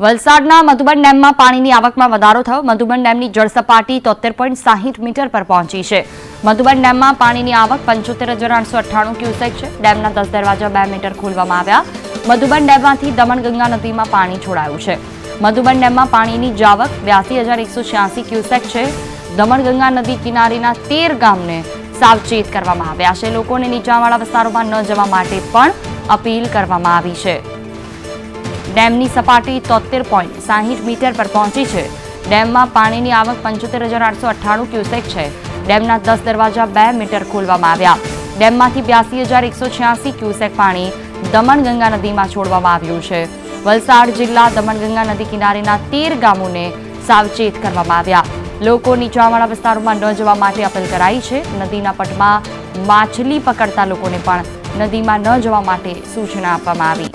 વલસાડના મધુબન ડેમમાં પાણીની આવકમાં વધારો થયો. મધુબન ડેમની જળસપાટી તોતેર પોઈન્ટ સાહીઠ મીટર પર પહોંચી છે. મધુબન ડેમમાં પાણીની આવક પંચોતેર હજાર આઠસો અઠ્ઠાણું ક્યુસેક છે. ડેમના દસ દરવાજા બે મીટર ખોલવામાં આવ્યા. મધુબન ડેમમાંથી દમણગંગા નદીમાં પાણી છોડાયું છે. મધુબન ડેમમાં પાણીની જાવક બ્યાસી હજાર એકસો છ્યાસી ક્યુસેક છે. દમણગંગા નદી કિનારીના તેર ગામને સાવચેત કરવામાં આવ્યા છે. લોકોને નીચાણવાળા વિસ્તારોમાં ન જવા માટે પણ અપીલ કરવામાં આવી છે. ડેમની સપાટી તોતેર પોઈન્ટ સાહીઠ મીટર પર પહોંચી છે. ડેમમાં પાણીની આવક પંચોતેર હજાર આઠસો અઠ્ઠાણું ક્યુસેક છે. ડેમના દસ દરવાજા બે મીટર ખોલવામાં આવ્યા. ડેમમાંથી બ્યાસી હજાર એકસો છ્યાસી ક્યુસેક પાણી દમણગંગા નદીમાં છોડવામાં આવ્યું છે. વલસાડ જિલ્લા દમણગંગા નદી કિનારેના તેર ગામોને સાવચેત કરવામાં આવ્યા. લોકો નીચાણવાળા વિસ્તારોમાં ન જવા માટે અપીલ કરાઈ છે. નદીના પટમાં માછલી પકડતા લોકોને પણ નદીમાં ન જવા માટે સૂચના આપવામાં આવી.